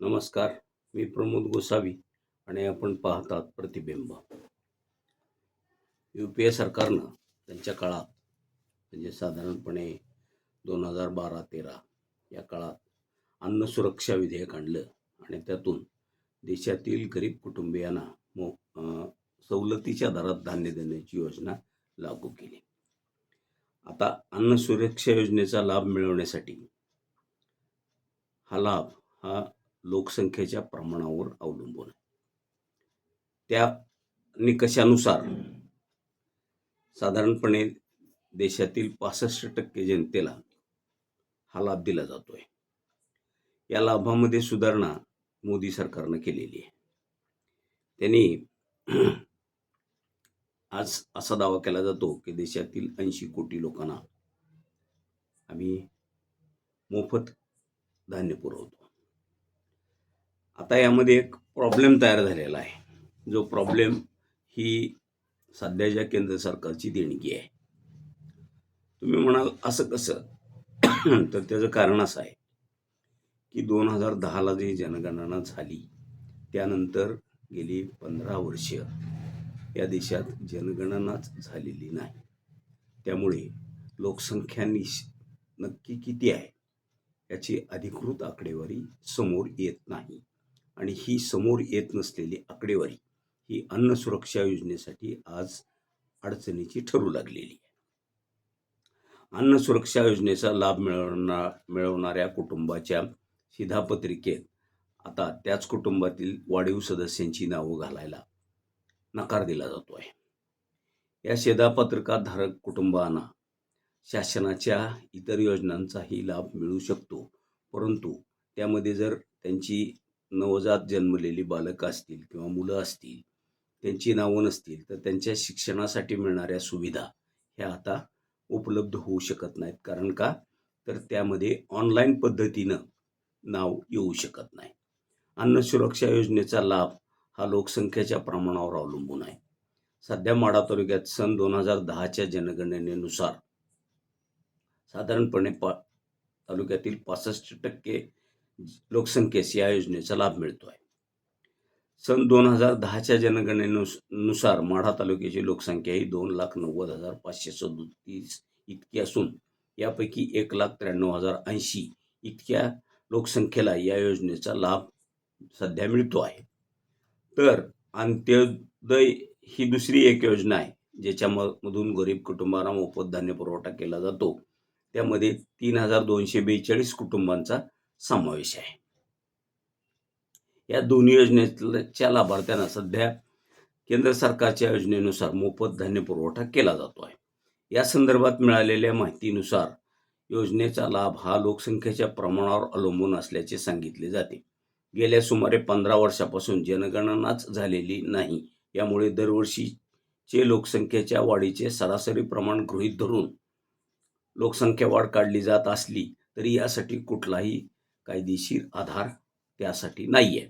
नमस्कार मी प्रमोद गोसावी आणि आपण पाहतात प्रतिबिंब. यू पी ए सरकारनं त्यांच्या काळात म्हणजे साधारणपणे दोन हजार बारा तेरा या काळात अन्न सुरक्षा विधेयक आणलं आणि त्यातून देशातील गरीब कुटुंबियांना मो सवलतीच्या दरात धान्य देण्याची योजना लागू केली. आता अन्न सुरक्षा योजनेचा लाभ मिळवण्यासाठी हा लाभ हा लोकसंख्येच्या प्रमाणावर अवलंबून आहे. त्या निकषानुसार साधारणपणे देशातील पासष्ट टक्के जनतेला हा लाभ दिला जातोय. या लाभामध्ये सुधारणा मोदी सरकारनं केलेली आहे. त्यांनी आज असा दावा केला जातो की देशातील ऐंशी कोटी लोकांना आम्ही मोफत धान्य पुरवतो. आता यामध्ये एक प्रॉब्लेम तयार झालेला आहे. जो प्रॉब्लेम ही सध्याच्या केंद्र सरकारची देणगी आहे. तुम्ही म्हणाल असं कसं? तर त्याचं कारण असं आहे की दोन हजार दहाला जी जनगणना झाली त्यानंतर गेली पंधरा वर्ष या देशात जनगणनाच झालेली नाही. त्यामुळे लोकसंख्या निश नक्की किती आहे याची अधिकृत आकडेवारी समोर येत नाही. आणि ही समोर येत नसलेली आकडेवारी ही अन्न सुरक्षा योजनेसाठी आज अडचणीची ठरू लागलेली आहे. अन्न सुरक्षा योजनेचा लाभ मिळवणार मिळवणाऱ्या कुटुंबाच्या शिधापत्रिकेत आता त्याच कुटुंबातील वाढीव सदस्यांची नावं घालायला नकार दिला जातो आहे या शिधापत्रकाधारक कुटुंबांना शासनाच्या इतर योजनांचाही लाभ मिळू शकतो परंतु त्यामध्ये जर त्यांची नवजात जन्मलेली बालकं असतील किंवा मुलं असतील त्यांची नावं नसतील तर त्यांच्या शिक्षणासाठी मिळणाऱ्या सुविधा ह्या आता उपलब्ध होऊ शकत नाहीत. कारण का? तर त्यामध्ये ऑनलाईन पद्धतीनं नाव येऊ शकत नाही. अन्न सुरक्षा योजनेचा लाभ हा लोकसंख्येच्या प्रमाणावर अवलंबून आहे. सध्या माढा तालुक्यात सन दोन हजार दहाच्या जनगणनेनुसार साधारणपणे पा तालुक्यातील पासष्ट टक्के लोकसंख्येस या योजनेचा लाभ मिळतो आहे सन दोन हजार दहाच्या जनगणनेनुसार माढा तालुक्याची लोकसंख्या ही दोन लाख नव्वद हजार पाचशे सदोतीस इतकी असून यापैकी एक लाख त्र्याण्णव हजार ऐंशी इतक्या लोकसंख्येला या योजनेचा लाभ सध्या मिळतो आहे. तर अंत्योदय ही दुसरी एक योजना आहे ज्याच्यामधून गरीब कुटुंबांना मोफत धान्य पुरवठा केला जातो. त्यामध्ये तीन हजार दोनशे बेचाळीस कुटुंबांचा समावेश आहे. या दोन्ही योजनेच्या लाभार्थ्यांना सध्या केंद्र सरकारच्या योजनेनुसार मोफत धान्य पुरवठा केला जातो आहे या संदर्भात मिळालेल्या माहितीनुसार योजनेचा लाभ हा लोकसंख्येच्या प्रमाणावर अवलंबून असल्याचे सांगितले जाते. गेल्या सुमारे पंधरा वर्षापासून जनगणनाच झालेली नाही. यामुळे दरवर्षीचे लोकसंख्येच्या वाढीचे सरासरी प्रमाण गृहीत धरून लोकसंख्या वाढ काढली जात असली तरी यासाठी कुठलाही कायदेशीर आधार त्यासाठी नाही आहे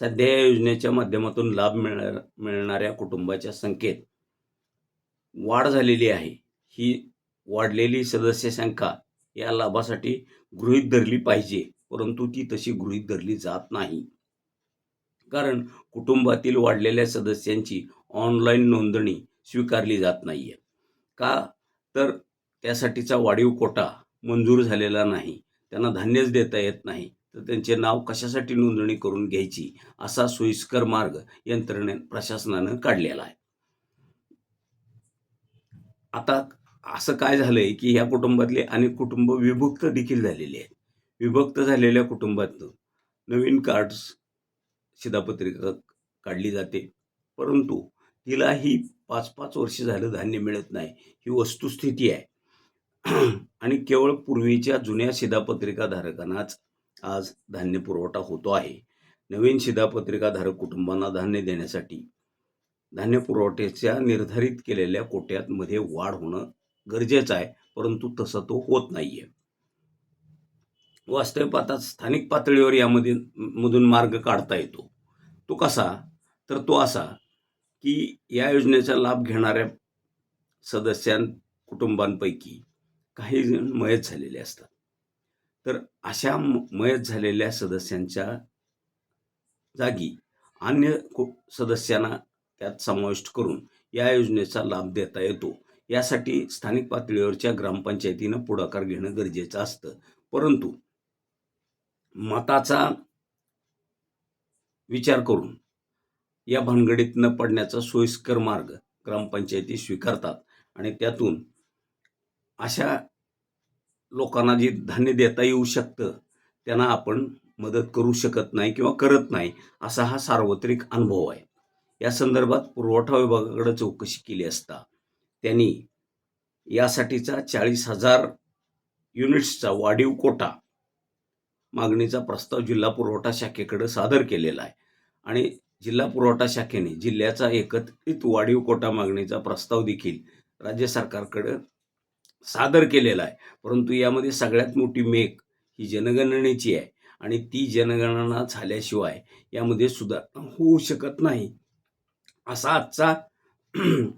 सध्या या योजनेच्या माध्यमातून लाभ मिळणार मिळणाऱ्या कुटुंबाच्या संख्येत वाढ झालेली आहे. ही वाढलेली सदस्य संख्या या लाभासाठी गृहीत धरली पाहिजे परंतु ती तशी गृहीत धरली जात नाही. कारण कुटुंबातील वाढलेल्या सदस्यांची ऑनलाईन नोंदणी स्वीकारली जात नाही आहे का? तर त्यासाठीचा वाढीव कोटा मंजूर झालेला नाही. त्यांना धान्यच देता येत नाही तर त्यांचे नाव कशासाठी नोंदणी करून घ्यायची असा सोयीस्कर मार्ग यंत्रणे प्रशासनानं काढलेला आहे. आता असं काय झालंय की ह्या कुटुंबातले अनेक कुटुंब विभक्त देखील झालेले आहेत. विभक्त झालेल्या कुटुंबातनं नवीन कार्ड्स शिधापत्रिका काढली जाते परंतु तिला ही पाच पाच वर्ष झालं धान्य मिळत नाही. ही वस्तुस्थिती आहे. आणि केवळ पूर्वीच्या जुन्या शिधापत्रिकाधारकांनाच आज धान्य पुरवठा होतो आहे. नवीन शिधापत्रिकाधारक कुटुंबांना धान्य देण्यासाठी धान्य पुरवठ्याच्या निर्धारित केलेल्या कोट्यात मध्ये वाढ होणं गरजेचं आहे परंतु तसं तो होत नाही आहे वास्तव पाहता स्थानिक पातळीवर यामध्ये मधून मार्ग काढता येतो. तो कसा? तर तो असा की या योजनेचा लाभ घेणाऱ्या सदस्यां कुटुंबांपैकी काही जण मयत झालेले असतात. तर अशा मयत झालेल्या सदस्यांच्या जागी अन्य सदस्यांना त्यात समाविष्ट करून या योजनेचा लाभ देता येतो. यासाठी स्थानिक पातळीवरच्या ग्रामपंचायतीनं पुढाकार घेणं गरजेचं असतं. परंतु मताचा विचार करून या भानगडीत न पडण्याचा सोयीस्कर मार्ग ग्रामपंचायती स्वीकारतात आणि त्यातून अशा लोकांना जे धान्य देता येऊ शकतं त्यांना आपण मदत करू शकत नाही किंवा करत नाही असा हा सार्वत्रिक अनुभव आहे. या संदर्भात पुरवठा विभागाकडे चौकशी केली असता त्यांनी यासाठीचा चाळीस हजार युनिट्सचा वाढीव कोटा मागणीचा प्रस्ताव जिल्हा पुरवठा शाखेकडे सादर केलेला आहे. आणि जिल्हा पुरवठा शाखेने जिल्ह्याचा एकत्रित वाढीव कोटा मागणीचा प्रस्ताव देखील राज्य सरकारकडं सादर केलेला आहे. परंतु यामध्ये सगळ्यात मोठी मेक ही जनगणनेची आहे आणि ती जनगणना झाल्याशिवाय यामध्ये सुधारणा होऊ शकत नाही. असा आजचा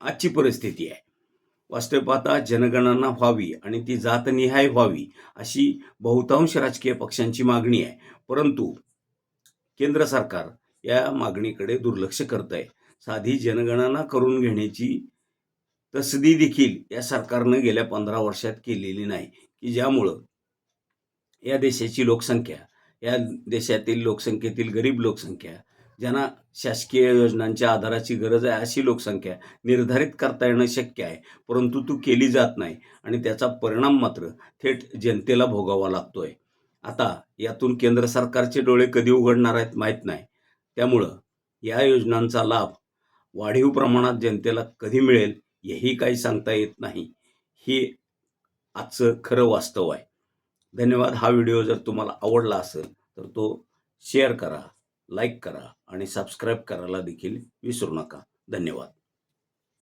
आजची परिस्थिती आहे. वास्तव पाहता जनगणना व्हावी आणि ती जातनिहाय व्हावी अशी बहुतांश राजकीय पक्षांची मागणी आहे. परंतु केंद्र सरकार या मागणीकडे दुर्लक्ष करत आहे साधी जनगणना करून घेण्याची तसदी देखील या सरकारनं गेल्या पंधरा वर्षात केलेली नाही. की ज्यामुळं या देशाची लोकसंख्या या देशातील लोकसंख्येतील गरीब लोकसंख्या ज्यांना शासकीय योजनांच्या आधाराची गरज आहे अशी लोकसंख्या निर्धारित करता येणं शक्य आहे. परंतु तू केली जात नाही आणि त्याचा परिणाम मात्र थेट जनतेला भोगावा लागतोय. आता यातून केंद्र सरकारचे डोळे कधी उघडणार आहेत माहीत नाही. त्यामुळं या योजनांचा लाभ वाढीव प्रमाणात जनतेला कधी मिळेल? हेही काही सांगता येत नाही. हे आजचं खरं वास्तव आहे. धन्यवाद. हा व्हिडिओ जर तुम्हाला आवडला असेल तर तो शेअर करा लाईक करा आणि सबस्क्राईब करायला देखील विसरू नका. धन्यवाद.